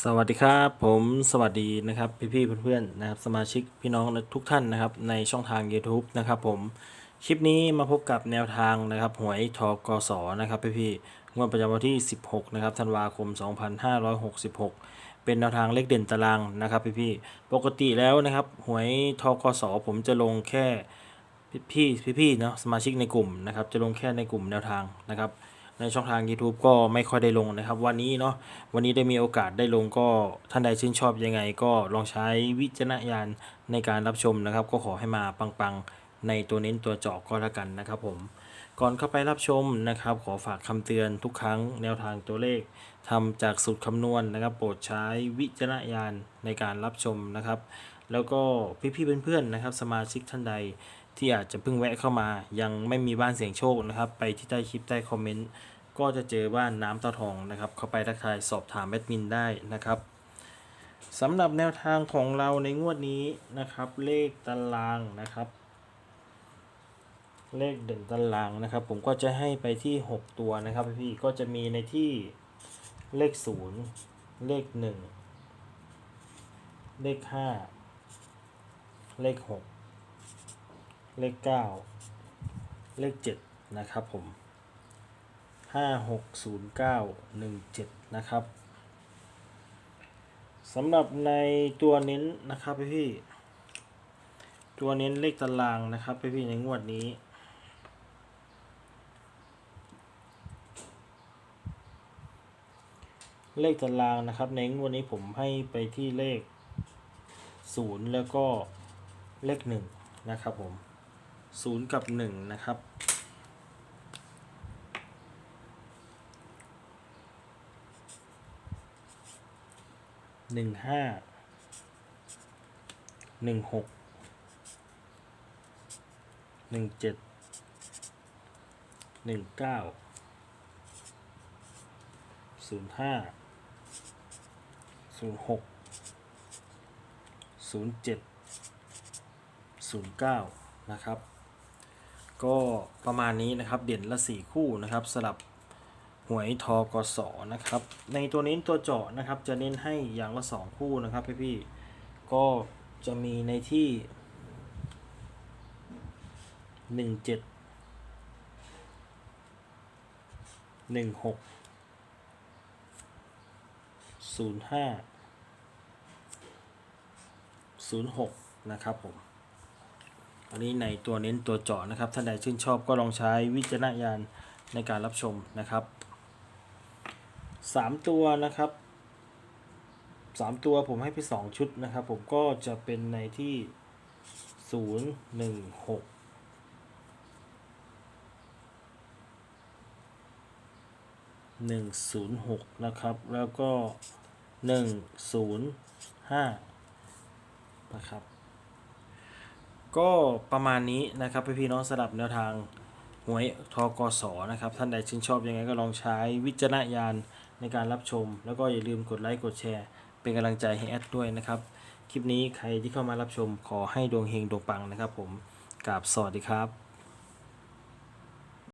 สวัสดีครับ ผมสวัสดีนะครับพี่ๆเพื่อนๆนะครับสมาชิกพี่น้องทุกท่านนะครับในช่องทาง YouTube นะครับผมคลิปนี้มาพบกับแนวทางนะครับหวยทกสนะครับพี่ๆงวดประจำวันที่ 16นะครับธันวาคม 2566 เป็นแนวทางเลขเด่นตารางนะครับพี่ๆปกติแล้วนะครับหวยทกสผมจะลงแค่พี่ๆพี่ๆเนาะสมาชิกในกลุ่มนะครับจะลงแค่ในกลุ่มแนวทางนะครับ ในช่องทาง YouTube ก็ไม่ค่อยได้ลงนะครับ วันนี้เนาะวันนี้ได้มีโอกาสได้ลงก็ท่านใดชื่นชอบยังไง ก็ลองใช้วิจารณญาณในการรับชมนะครับ ก็ขอให้มาปังๆ ในตัวเน้นตัวเจาะก็แล้วกันนะครับผมก่อนเข้าไปรับชมนะครับ ขอฝากคำเตือนทุกครั้งแนวทางตัวเลขทำจากสูตรคำนวณนะครับ โปรดใช้วิจารณญาณในการรับชมนะครับ แล้วก็พี่ๆเพื่อนๆนะครับ สมาชิกท่านใด ที่อาจจะเพิ่งแวะเข้ามา ยังไม่มีบ้านเสียงโชคนะครับ ไปที่ใต้คลิปใต้คอมเมนต์ก็จะเจอบ้านน้ำตาทองนะครับ เข้าไปทักทายสอบถามแอดมินได้นะครับสำหรับแนวทางของเราในงวดนี้นะครับ เลขตารางนะครับ เลขเด่นตารางนะครับ ผมก็จะให้ไปที่ 6 ตัวนะครับพี่ก็จะมีในที่เลข 0 เลข 1 เลข 5 เลข 6 เลข 9 เลข 7 นะครับผมห้าหกศูนย์เก้าหนึ่งเจ็ดนะครับสำหรับในตัวเน้นนะครับพี่พี่ตัวเน้นเลขตารางนะครับพี่พี่ในงวดนี้เลขตารางนะครับ ในงวดนี้ผมให้ไปที่เลขศูนย์แล้วก็เลขหนึ่งนะครับผม ศูนย์กับหนึ่งนะครับ หนึ่งห้า หนึ่งหก หนึ่งเจ็ด หนึ่งเก้า ศูนย์ห้า ศูนย์หก ศูนย์เจ็ด ศูนย์เก้านะครับ ก็ประมาณนี้นะครับเด่นละสี่คู่นะครับสลับหวยทกสนะครับ ในตัวนี้ตัวเจาะนะครับจะเน้นให้อย่างละสองคู่นะครับพี่พี่ก็จะมีในที่หนึ่งเจ็ดหนึ่งหกศูนย์ห้าศูนย์หกนะครับผม อันนี้ในตัวเน้นตัวเจาะนะครับ ท่านใดชื่นชอบก็ลองใช้วิจารณญาณในการรับชมนะครับสามตัวนะครับสามตัวผมให้ไปสองชุดนะครับ ผมก็จะเป็นในที่ศูนย์หนึ่งหกหนึ่งศูนย์หกนะครับ แล้วก็หนึ่งศูนย์ห้านะครับ ก็ประมาณนี้นะครับพี่ๆน้องสลับแนวทางหวยทกสนะครับ ท่านใดชื่นชอบยังไงก็ลองใช้วิจารณญาณในการรับชม แล้วก็อย่าลืมกดไลค์กดแชร์ เป็นกำลังใจให้แอดด้วยนะครับ คลิปนี้ใครที่เข้ามารับชมขอให้ดวงเฮงดวงปังนะครับผมกราบสวัสดีครับ